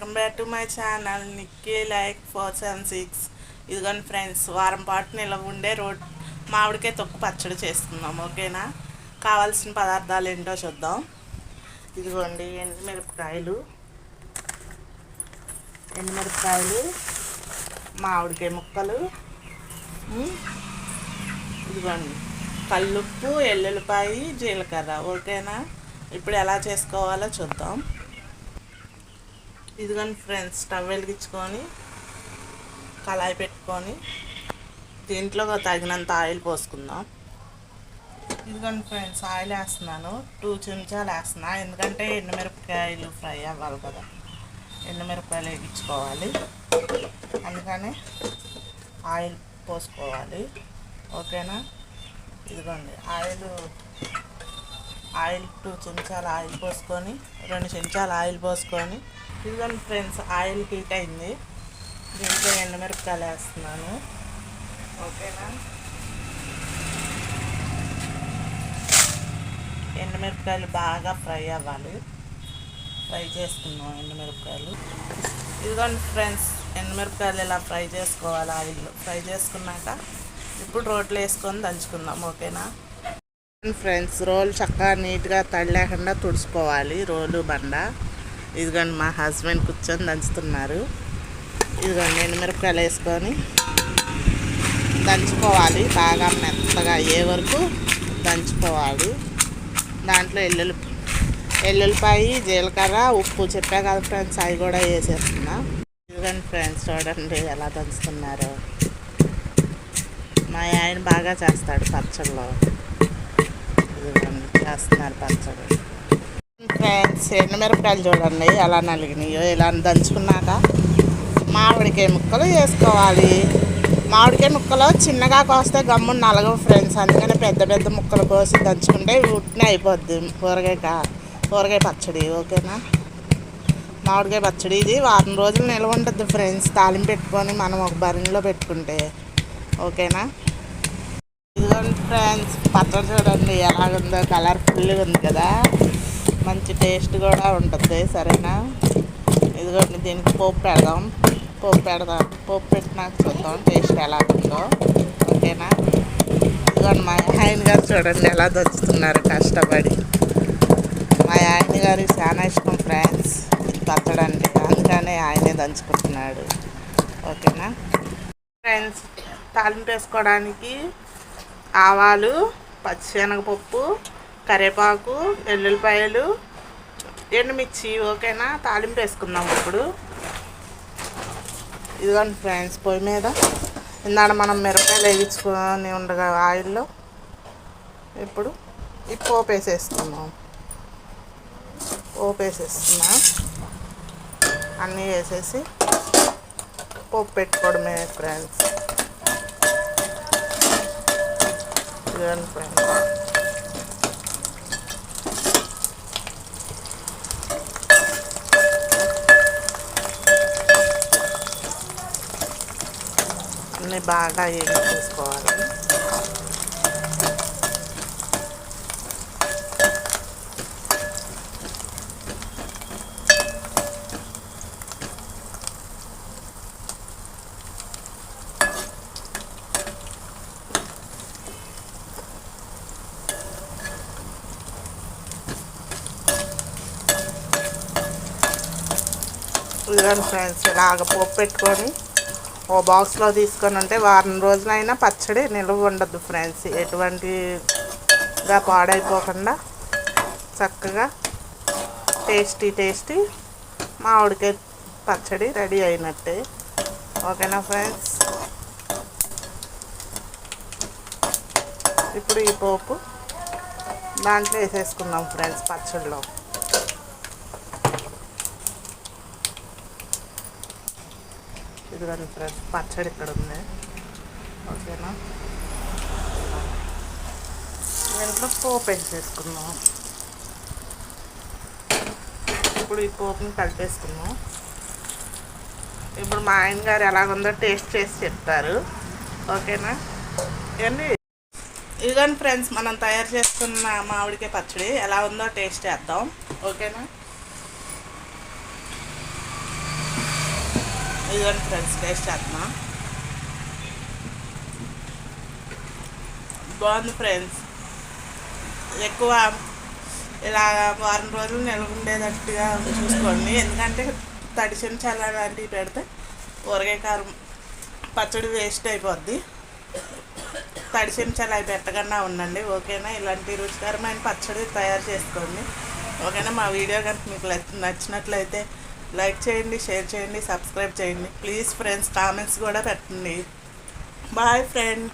Welcome back to my channel Nikki like four seven six ఇదిగోండి friends వారం పాటు నిలవ ఉండే రోడ్ మామిడికాయ తొక్కు పచ్చడి చేసుకుందాం ఓకేనా? కావాల్సిన పదార్థాలు ఏంటో చూద్దాం. ఇదిగోండి ఎండుమిరపకాయలు. ఎండుమిరపకాయలు మామిడికాయ ముక్కలు. ఇదిగోండి కల్లుప్పు ఎల్లుల్లిపాయ జీలకర్ర ఓకేనా? ఇప్పుడు ఎలా చేసుకోవాలో చూద్దాం. ఇదిగోండి ఫ్రెండ్స్ స్టవ్ వెలిగించుకొని కళాయి పెట్టుకొని దీంట్లో తగినంత ఆయిల్ పోసుకుందాం. ఇదిగోండి ఫ్రెండ్స్ ఆయిల్ వేస్తున్నాను. టూ చెంచాలు వేస్తున్నా. ఎందుకంటే ఎండుమిరపకాయలు ఫ్రై అవ్వాలి కదా. ఎండుమిరపకాయలు వేగించుకోవాలి అందుకని ఆయిల్ పోసుకోవాలి. ఓకేనా? ఇదిగోండి ఆయిల్ ఆయిల్ టూ చెంచాలు ఆయిల్ పోసుకొని రెండు చెంచాలు ఆయిల్ పోసుకొని ఇదిగోండి ఫ్రెండ్స్ ఆయిల్ హీట్ అయింది. దీంట్లో ఎండుమిరపకాయలు వేస్తున్నాను. ఓకేనా? ఎండుమిరపకాయలు బాగా ఫ్రై అవ్వాలి. ఫ్రై చేసుకున్నాం ఎండుమిరపకాయలు. ఇదిగోండి ఫ్రెండ్స్ ఎండుమిరపకాయలు ఇలా ఫ్రై చేసుకోవాలి ఆయిల్లో. ఫ్రై చేసుకున్నాక ఇప్పుడు రోట్లో వేసుకొని దంచుకుందాం. ఓకేనా? ఫ్రెండ్స్ రోల్ చక్కగా నీట్గా తడి లేకుండా తుడుచుకోవాలి. రోలు బండ. ఇదిగోండి మా హస్బెండ్ కూర్చొని దంచుతున్నారు. ఇదిగోండి నేను మిరపకాయలు వేసుకొని దంచుకోవాలి. బాగా మెత్తగా అయ్యే వరకు దంచుకోవాలి. దాంట్లో ఎల్లుల్లి ఎల్లుల్లిపాయ జీలకర్ర ఉప్పు చెప్పా కదా ఫ్రెండ్స్ అవి కూడా వేసేస్తున్నా. ఇదిగోండి ఫ్రెండ్స్ చూడండి ఎలా దంచుతున్నారు. మా ఆయన బాగా చేస్తాడు పచ్చళ్ళు. చేస్తున్నారు పచ్చడి. ఫ్రెండ్స్ ఎండుమిరపకాయలు చూడండి ఎలా నలిగినాయో ఇలా దంచుకున్నాక మామిడికాయ ముక్కలు వేసుకోవాలి మామిడికాయ ముక్కలు చిన్నగా కోస్తే గమ్మున నలగవు ఫ్రెండ్స్ అందుకని పెద్ద పెద్ద ముక్కలు కోసి దంచుకుంటే ఉట్టిన అయిపోద్ది కూరగాయ కూరగాయ పచ్చడి ఓకేనా? మామిడికాయ పచ్చడి ఇది వారం రోజులు నిల్వ ఉంటుంది ఫ్రెండ్స్ తాలింపు పెట్టుకొని మనం ఒక బరిలో పెట్టుకుంటే ఓకేనా? ఇదిగోండి ఫ్రెండ్స్ పచ్చడి చూడండి ఎలాగుందో కలర్ఫుల్గా ఉంది కదా. మంచి టేస్ట్ కూడా ఉంటుంది సరేనా? ఇదిగోండి దీనికి పోపు పెడదాం పోపు పెడదాం పోపు పెట్టినాక చూద్దాం టేస్ట్ ఎలా ఉందో. ఓకేనా? ఇదిగోండి మా ఆయన గారు చూడండి ఎలా దొచ్చుతున్నారు కష్టపడి. మా ఆయన గారు చాలా ఇష్టం ఫ్రెండ్స్ ఇది పచ్చడండి అందుకనే ఆయనే దంచుకుంటున్నాడు. ఓకేనా? ఫ్రెండ్స్ తాలింపు వేసుకోవడానికి ఆవాలు పచ్చిశనగపప్పు కరివేపాకు ఎల్లుల్లిపాయలు ఎండుమిర్చి ఓకేనా? తాలింపు వేసుకుందాం ఇప్పుడు. ఇదిగోండి ఫ్రెండ్స్ పొయ్యి మీద. ఇందాక మనం మిరపకాయలు వేయించుకొని ఉండగా ఆయిల్లో ఇప్పుడు ఈ పోపు వేసేసుకుందాం. పోపు వేసేస్తున్నా. అన్నీ వేసేసి పోపు పెట్టుకోవడమే ఫ్రెండ్స్. ఇదిగోండి ఫ్రెండ్స్ అన్నీ బాగా ఏం ఇదిగోండి ఫ్రెండ్స్ ఇలాగ పోపు పెట్టుకొని ఓ బాక్స్లో తీసుకొని ఉంటే వారం రోజులైనా పచ్చడి నిలువ ఉండదు ఫ్రెండ్స్. ఎటువంటిగా పాడైపోకుండా చక్కగా టేస్టీ టేస్టీ మామిడికాయ పచ్చడి రెడీ అయినట్టే. ఓకేనా ఫ్రెండ్స్? ఇప్పుడు ఈ పోపు దాంట్లో వేసేసుకుందాం ఫ్రెండ్స్ పచ్చడిలో ఇదిగోండి ఫ్రెండ్స్ పచ్చడి ఇక్కడ ఉంది. ఓకేనా? దీంట్లో పోపు వేసేసుకుందాం ఇప్పుడు ఈ పోపుని కలిపేసుకుందాం. ఇప్పుడు మా ఆయన గారు ఎలాగుందో టేస్ట్ చేసి చెప్తారు. ఓకేనా? ఇవన్నీ ఇదిగోండి ఫ్రెండ్స్ మనం తయారు చేసుకున్న మామిడికాయ పచ్చడి ఎలా ఉందో టేస్ట్ చేద్దాం. ఓకేనా? ఇదిగోండి ఫ్రెండ్స్ టేస్ట్ చేస్తున్నా బాగుంది ఫ్రెండ్స్ ఎక్కువ ఇలా వారం రోజులు నిల్వ ఉండేటట్టుగా చూసుకోండి. ఎందుకంటే తడిసిన చల్ల లాంటివి పెడితే ఊరగాయ కారం పచ్చడి వేస్ట్ అయిపోద్ది. తడిసిన చల్ల అవి పెట్టకుండా ఉండండి ఓకేనా? ఇలాంటి రుచికరమైన పచ్చడి తయారు చేసుకోండి. ఓకేనా? మా వీడియో కనుక మీకు నచ్చినట్లయితే లైక్ చేయండి షేర్ చేయండి సబ్స్క్రైబ్ చేయండి. ప్లీజ్ ఫ్రెండ్స్ కామెంట్స్ కూడా పెట్టండి. Bye friend.